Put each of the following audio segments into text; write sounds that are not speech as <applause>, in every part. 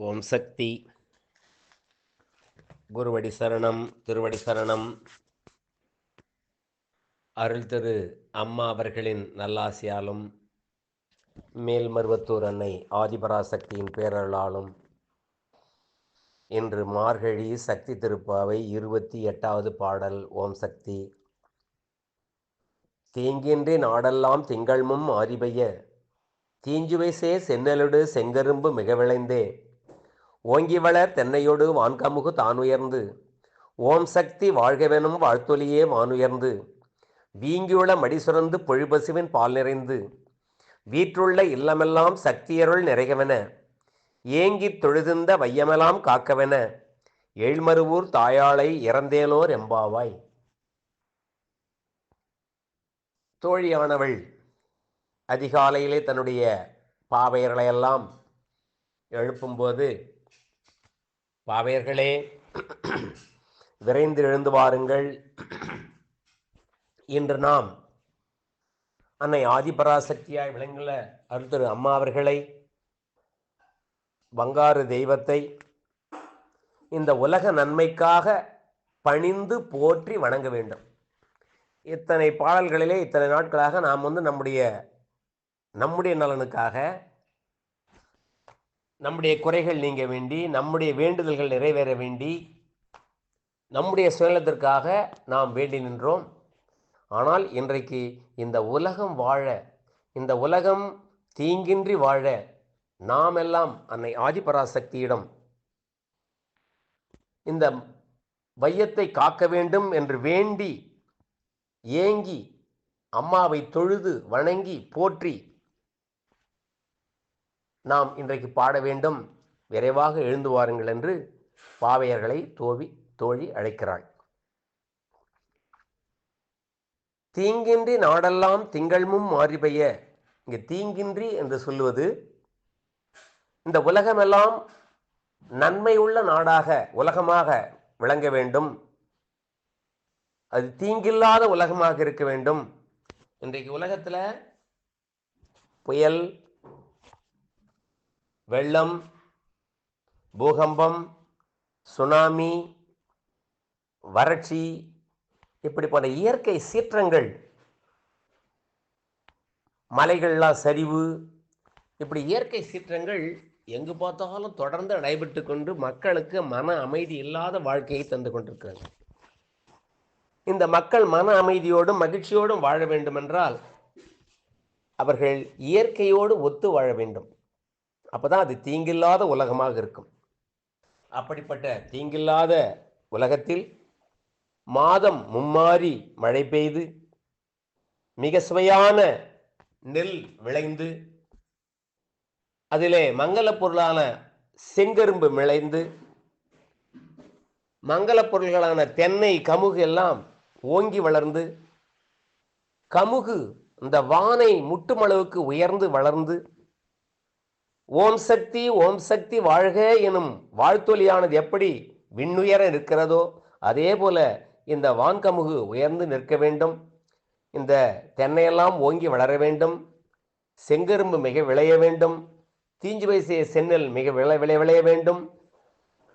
ஓம் சக்தி. குருவடி சரணம் திருவடி சரணம். அருள் திரு அம்மா அவர்களின் நல்லாசியாலும் மேல்மருவத்தூர் அன்னை ஆதிபராசக்தியின் பேரருளாலும் இன்று மார்கழி சக்தி திருப்பாவை இருபத்தி எட்டாவது பாடல் ஓம் சக்தி. தீங்கின்றி நாடெல்லாம் திங்கள்மும் ஆரிபைய தீஞ்சுவைசே சென்னலுடு செங்கரும்பு மிக விளைந்தே ஓங்கி வளர் தென்னையொடு வான்கமுகு தானுயர்ந்து. ஓம் சக்தி வாழ்கவெனும் வாழ்த்தொலியே வானுயர்ந்து வீங்கியுள மடிசுரந்து பொழிபசுவின் பால் நிறைந்து. வீற்றுள்ள இல்லமெல்லாம் சக்தியருள் நிறைகவென. ஏங்கித் தொழுதிந்த வையமெல்லாம் காக்கவென. ஏழ்மருவூர் தாயாளை இறந்தேனோர் எம்பாவாய். தோழியானவள் அதிகாலையிலே தன்னுடைய பாவையர்களையெல்லாம் எழுப்பும்போது பாவையர்களே விரைந்து எழுந்து வாருங்கள். இன்று நாம் அன்னை ஆதிபராசக்தியாய் விளங்குகிற அருள் அம்மா அவர்களை பங்காரு தெய்வத்தை இந்த உலக நன்மைக்காக பணிந்து போற்றி வணங்க வேண்டும். இத்தனை பாடல்களிலே இத்தனை நாட்களாக நாம் வந்து நம்முடைய நம்முடைய நலனுக்காக நம்முடைய குறைகள் நீங்க வேண்டி நம்முடைய வேண்டுதல்கள் நிறைவேற வேண்டி நம்முடைய சுயநலத்திற்காக நாம் வேண்டி நின்றோம். ஆனால் இன்றைக்கு இந்த உலகம் வாழ இந்த உலகம் தீங்கின்றி வாழ நாம் எல்லாம் அன்னை ஆதிபராசக்தியிடம் இந்த வையத்தை காக்க வேண்டும் என்று வேண்டி ஏங்கி அம்மாவை தொழுது வணங்கி போற்றி நாம் இன்றைக்கு பாட வேண்டும். விரைவாக எழுந்து வாருங்கள் என்று பாவையர்களை தோவி தோழி அழைக்கிறாள். தீங்கின்றி நாடெல்லாம் திங்கள்மும் மாறி பெய்ய இங்கு தீங்கின்றி என்று சொல்லுவது இந்த உலகமெல்லாம் நன்மை உள்ள நாடாக உலகமாக விளங்க வேண்டும். அது தீங்கில்லாத உலகமாக இருக்க வேண்டும். இன்றைக்கு உலகத்தில் புயல் வெள்ளம் பூகம்பம் சுனாமி வறட்சி இப்படி போன்ற இயற்கை சீற்றங்கள் மலைகள்லாம் சரிவு இப்படி இயற்கை சீற்றங்கள் எங்கு பார்த்தாலும் தொடர்ந்து நடைபெற்று கொண்டு மக்களுக்கு மன அமைதி இல்லாத வாழ்க்கையை தந்து கொண்டிருக்கிறாங்க இந்த மக்கள் மன அமைதியோடும் மகிழ்ச்சியோடும் வாழ வேண்டும் என்றால் அவர்கள் இயற்கையோடு ஒத்து வாழ வேண்டும். அப்பதான் அது தீங்கில்லாத உலகமாக இருக்கும். அப்படிப்பட்ட தீங்கில்லாத உலகத்தில் மாதம் மும்மாறி மழை பெய்து மிக சுவையான நெல் விளைந்து அதிலே மங்கள பொருளான செங்கரும்பு விளைந்து மங்கள பொருள்களான தென்னை கமுகு எல்லாம் ஓங்கி வளர்ந்து கமுகு இந்த வானை முட்டுமளவுக்கு உயர்ந்து வளர்ந்து ஓம் சக்தி ஓம் சக்தி வாழ்க எனும் வாழ்த்தொலியானது எப்படி விண்ணுயர இருக்கிறதோ அதே போல இந்த வான்கமுகு உயர்ந்து நிற்க வேண்டும். இந்த தென்னையெல்லாம் ஓங்கி வளர வேண்டும். செங்கரும்பு மிக விளைய வேண்டும். தீஞ்சு வயசிய சென்னல் மிக விளை விளை விளைய வேண்டும்.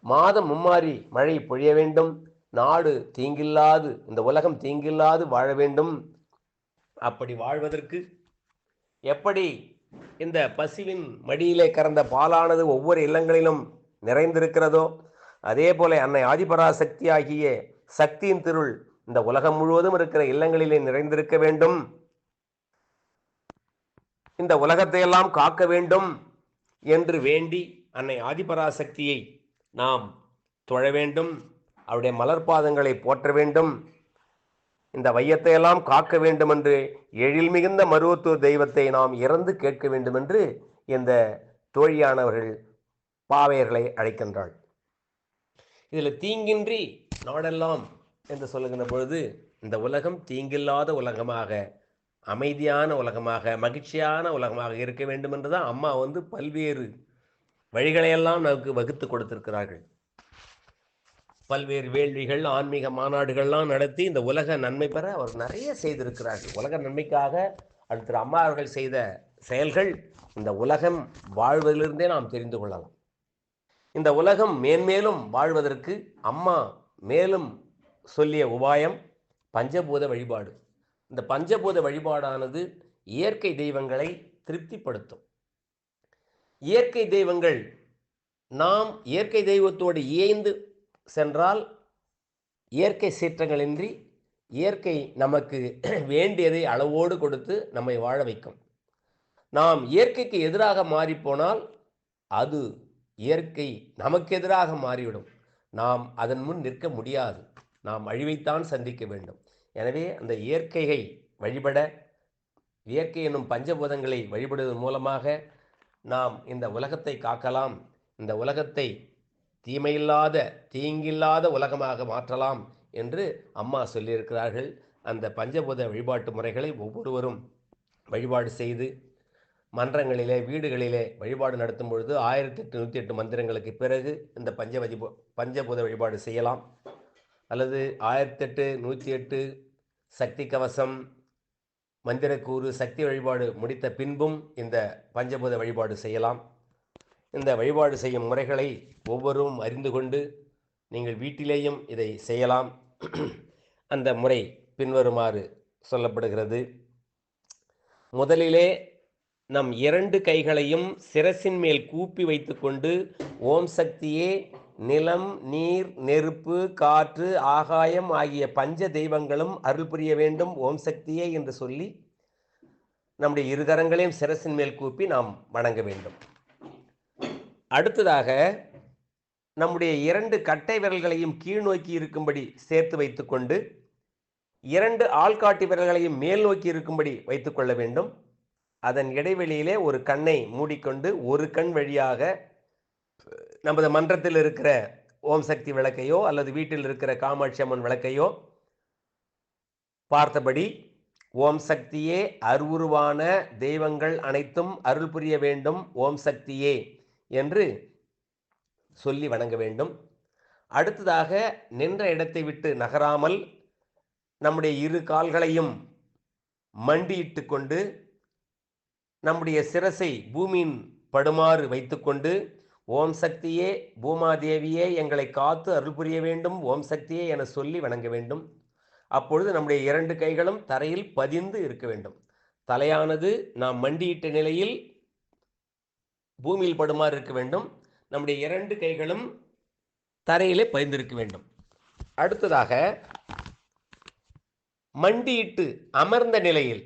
மாதம் மும்மாறி மழை பொழிய வேண்டும். நாடு தீங்கில்லாது இந்த உலகம் தீங்கில்லாது வாழ வேண்டும். அப்படி வாழ்வதற்கு எப்படி இந்த பசுவின் மடியிலே கறந்த பாலானது ஒவ்வொரு இல்லங்களிலும் நிறைந்திருக்கிறதோ? அதே போல அன்னை ஆதிபராசக்தி ஆகிய சக்தியின் திருள் இந்த உலகம் முழுவதும் இருக்கிற இல்லங்களிலே நிறைந்திருக்க வேண்டும். இந்த உலகத்தை எல்லாம் காக்க வேண்டும் என்று வேண்டி அன்னை ஆதிபராசக்தியை நாம் தொழ வேண்டும். அவருடைய மலர்பாதங்களை போற்ற வேண்டும். இந்த வையத்தை எல்லாம் காக்க வேண்டும் என்று எழில் மிகுந்த மருவத்தூர் தெய்வத்தை நாம் இறந்து கேட்க வேண்டும் என்று இந்த தோழியானவர்கள் பாவையர்களை அழைக்கின்றாள். இதில் தீங்கின்றி நாடெல்லாம் என்று சொல்லுகின்ற பொழுது இந்த உலகம் தீங்கில்லாத உலகமாக அமைதியான உலகமாக மகிழ்ச்சியான உலகமாக இருக்க வேண்டும் என்று தான் அம்மா வந்து பல்வேறு வழிகளையெல்லாம் நமக்கு வகுத்து கொடுத்திருக்கிறார்கள். பல்வேறு வேள்விகள் ஆன்மீக மாநாடுகள்லாம் நடத்தி இந்த உலக நன்மை பெற அவர் நிறைய செய்திருக்கிறார்கள். உலக நன்மைக்காக அடுத்த அம்மா அவர்கள் செய்த செயல்கள் இந்த உலகம் வாழ்வதிலிருந்தே நாம் தெரிந்து கொள்ளலாம். இந்த உலகம் மேன்மேலும் வாழ்வதற்கு அம்மா மேலும் சொல்லிய உபாயம் பஞ்சபூத வழிபாடு. இந்த பஞ்சபூத வழிபாடானது இயற்கை தெய்வங்களை திருப்திப்படுத்தும். இயற்கை தெய்வங்கள் நாம் இயற்கை தெய்வத்தோடு இயைந்து சென்றால் இயற்கை சீற்றங்களின்றி இயற்கை நமக்கு <clears throat> வேண்டியதை அளவோடு கொடுத்து நம்மை வாழ வைக்கும். நாம் இயற்கைக்கு எதிராக மாறிப்போனால் அது இயற்கை நமக்கு எதிராக மாறிவிடும். நாம் அதன் முன் நிற்க முடியாது. நாம் அழிவைத்தான் சந்திக்க வேண்டும். எனவே அந்த இயற்கையை வழிபட இயற்கை என்னும் பஞ்சபூதங்களை வழிபடுவதன் மூலமாக நாம் இந்த உலகத்தை காக்கலாம். இந்த உலகத்தை தீமையில்லாத தீங்கில்லாத உலகமாக மாற்றலாம் என்று அம்மா சொல்லியிருக்கிறார்கள். அந்த பஞ்சபூத வழிபாட்டு முறைகளை ஒவ்வொருவரும் வழிபாடு செய்து மன்றங்களிலே வீடுகளிலே வழிபாடு நடத்தும் பொழுது ஆயிரத்தி எட்டு நூற்றி எட்டு மந்திரங்களுக்கு பிறகு இந்த பஞ்ச வழிபா பஞ்சபூத வழிபாடு செய்யலாம். அல்லது ஆயிரத்தெட்டு நூற்றி எட்டு சக்தி கவசம் மந்திரக்கூறு சக்தி வழிபாடு முடித்த பின்பும் இந்த பஞ்சபூத வழிபாடு செய்யலாம். இந்த வழிபாடு செய்யும் முறைகளை ஒவ்வொருவரும் அறிந்து கொண்டு நீங்கள் வீட்டிலேயும் இதை செய்யலாம். அந்த முறை பின்வருமாறு சொல்லப்படுகிறது. முதலிலே நம் இரண்டு கைகளையும் சிரசின் மேல் கூப்பி வைத்துக்கொண்டு ஓம் சக்தியே நிலம் நீர் நெருப்பு காற்று ஆகாயம் ஆகிய பஞ்ச தெய்வங்களும் அருள் புரிய வேண்டும். ஓம் சக்தியே என்று சொல்லி நம்முடைய இருகரங்களையும் சிரசின் மேல் கூப்பி நாம் வணங்க வேண்டும். அடுத்ததாக நம்முடைய இரண்டு கட்டை விரல்களையும் கீழ் நோக்கி இருக்கும்படி சேர்த்து வைத்துக்கொண்டு இரண்டு ஆள்காட்டி விரல்களையும் மேல் நோக்கி இருக்கும்படி வைத்துக்கொள்ள வேண்டும். அதன் இடைவெளியிலே ஒரு கண்ணை மூடிக்கொண்டு ஒரு கண் வழியாக நமது மன்றத்தில் இருக்கிற ஓம் சக்தி விளக்கையோ அல்லது வீட்டில் இருக்கிற காமாட்சி அம்மன் விளக்கையோ பார்த்தபடி ஓம் சக்தியே அருவுருவான தெய்வங்கள் அனைத்தும் அருள் புரிய வேண்டும். ஓம் சக்தியே. என்று சொல்லி வணங்க வேண்டும். அடுத்ததாக நின்ற இடத்தை விட்டு நகராமல் நம்முடைய இரு கால்களையும் மண்டியிட்டு கொண்டு நம்முடைய சிரசை பூமியின் படுமாறு வைத்துக்கொண்டு ஓம் சக்தியே பூமாதேவியே எங்களை காத்து அருள் புரிய வேண்டும் ஓம் சக்தியே என சொல்லி வணங்க வேண்டும். அப்பொழுது நம்முடைய இரண்டு கைகளும் தரையில் பதிந்து இருக்க வேண்டும். தலையானது நாம் மண்டியிட்ட நிலையில் பூமியில் படுமாறு இருக்க வேண்டும். நம்முடைய இரண்டு கைகளும் தரையிலே பதிந்திருக்க வேண்டும். அடுத்ததாக மண்டியிட்டு அமர்ந்த நிலையில்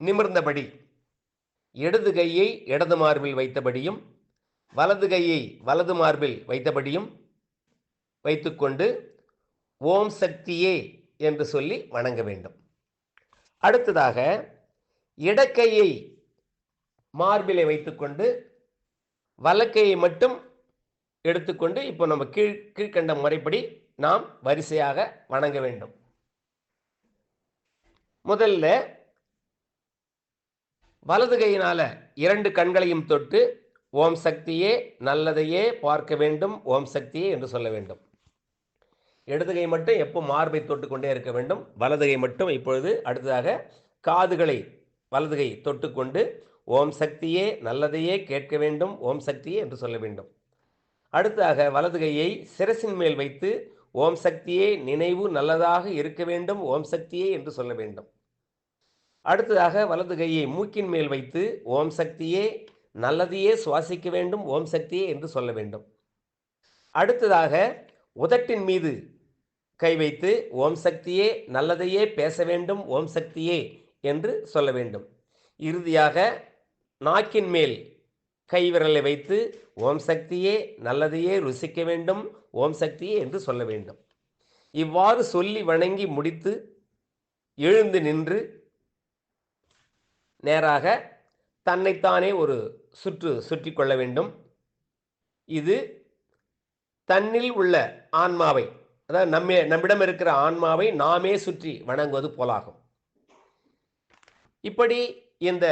நிமிர்ந்தபடி இடது கையை இடது மார்பில் வைத்தபடியும் வலது கையை வலது மார்பில் வைத்தபடியும் வைத்துக்கொண்டு ஓம் சக்தியே என்று சொல்லி வணங்க வேண்டும். அடுத்ததாக இடக்கையை மார்பிலை வைத்துக்கொண்டு வலக்கையை மட்டும் எடுத்துக்கொண்டு இப்போ நம்ம கீழ் கீழ்கண்ட முறைப்படி நாம் வரிசையாக வணங்க வேண்டும். முதல்ல வலது கையினால இரண்டு கண்களையும் தொட்டு ஓம் சக்தியே நல்லதையே பார்க்க வேண்டும் ஓம் சக்தியே என்று சொல்ல வேண்டும். இடது கை மட்டும் எப்போ மார்பை தொட்டு கொண்டே இருக்க வேண்டும் வலது கை மட்டும் இப்பொழுது அடுத்ததாக காதுகளை வலது கை தொட்டுக்கொண்டு ஓம் சக்தியே நல்லதையே கேட்க வேண்டும் ஓம் சக்தியே என்று சொல்ல வேண்டும். அடுத்ததாக வலது கையை சிரசின் மேல் வைத்து ஓம் சக்தியே நினைவு நல்லதாக இருக்க வேண்டும் ஓம் சக்தியே என்று சொல்ல வேண்டும். அடுத்ததாக வலது கையை மூக்கின் மேல் வைத்து ஓம் சக்தியே நல்லதையே சுவாசிக்க வேண்டும் ஓம் சக்தியே என்று சொல்ல வேண்டும். அடுத்ததாக உதட்டின் மீது கை வைத்து ஓம் சக்தியே நல்லதையே பேச வேண்டும் ஓம் சக்தியே என்று சொல்ல வேண்டும். இறுதியாக நாக்கின் மேல் கைவிரலை வைத்து ஓம் சக்தியே நல்லதையே ருசிக்க வேண்டும் ஓம் சக்தியே என்று சொல்ல வேண்டும். இவ்வாறு சொல்லி வணங்கி முடித்து எழுந்து நின்று நேராக தன்னைத்தானே ஒரு சுற்று சுற்றி கொள்ள வேண்டும். இது தன்னில் உள்ள ஆன்மாவை அதாவது நம்ம நம்மிடம் இருக்கிற ஆன்மாவை நாமே சுற்றி வணங்குவது போலாகும். இப்படி இந்த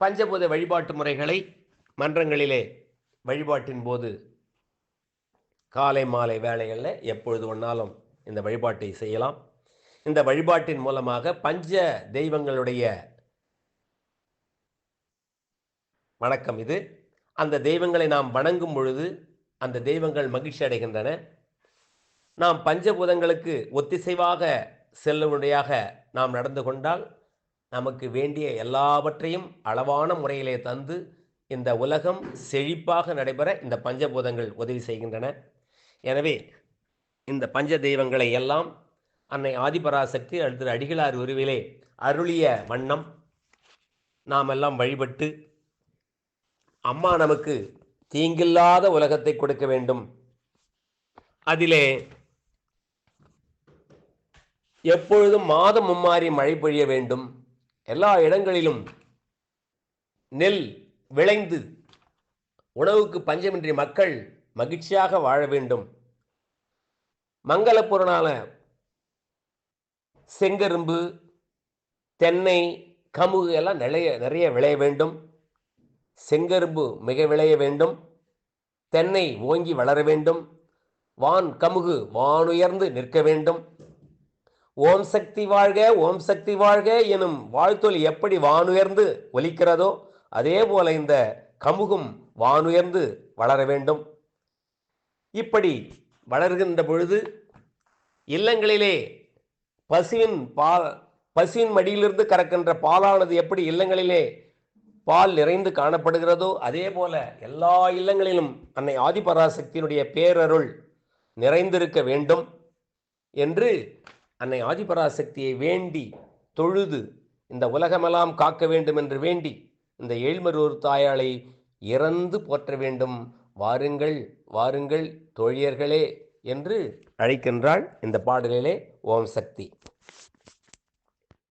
பஞ்சபூத வழிபாட்டு முறைகளை மன்றங்களிலே வழிபாட்டின் போது காலை மாலை வேளைகளில் எப்பொழுது ஒன்றாலும் இந்த வழிபாட்டை செய்யலாம். இந்த வழிபாட்டின் மூலமாக பஞ்ச தெய்வங்களுடைய வணக்கம் இது. அந்த தெய்வங்களை நாம் வணங்கும் பொழுது அந்த தெய்வங்கள் மகிழ்ச்சி அடைகின்றன. நாம் பஞ்சபூதங்களுக்கு ஒத்திசைவாக செல்லுபடியாக நாம் நடந்து கொண்டால் நமக்கு வேண்டிய எல்லாவற்றையும் அளவான முறையிலே தந்து இந்த உலகம் செழிப்பாக நடைபெற இந்த பஞ்சபூதங்கள் உதவி செய்கின்றன. எனவே இந்த பஞ்ச தெய்வங்களை எல்லாம் அன்னை ஆதிபராசக்தி அடுத்த அடிகளார் உருவிலே அருளிய வண்ணம் நாம் எல்லாம் வழிபட்டு அம்மா நமக்கு தீங்கில்லாத உலகத்தை கொடுக்க வேண்டும். அதிலே எப்பொழுதும் மாதம் மும்மாறி மழை பொழிய வேண்டும். எல்லா இடங்களிலும் நெல் விளைந்து உணவுக்கு பஞ்சமின்றி மக்கள் மகிழ்ச்சியாக வாழ வேண்டும். மங்களப் பொருளான செங்கரும்பு தென்னை கமுகு எல்லாம் நிறைய நிறைய விளைய வேண்டும். செங்கரும்பு மிக விளைய வேண்டும். தென்னை ஓங்கி வளர வேண்டும். வான் கமுகு வானுயர்ந்து நிற்க வேண்டும். ஓம் சக்தி வாழ்க ஓம் சக்தி வாழ்க எனும் வாழ்த்தொலி எப்படி வானுயர்ந்து ஒலிக்கிறதோ அதே போல இந்த கமுகும் வானுயர்ந்து வளர வேண்டும். இப்படி வளர்கின்ற பொழுது இல்லங்களிலே பசுவின் பால் பசுவின் மடியிலிருந்து கறக்கின்ற பாலானது எப்படி இல்லங்களிலே பால் நிறைந்து காணப்படுகிறதோ அதே போல எல்லா இல்லங்களிலும் அன்னை ஆதிபராசக்தியினுடைய பேரருள் நிறைந்திருக்க வேண்டும் என்று அன்னை ஆதிபராசக்தியை வேண்டி தொழுது இந்த உலகமெல்லாம் காக்க வேண்டும் என்று வேண்டி இந்த ஏழ்மருவர் தாயாளை இறந்து போற்ற வேண்டும். வாருங்கள் வாருங்கள் தோழியர்களே என்று அழைக்கின்றாள் இந்த பாடலிலே ஓம் சக்தி.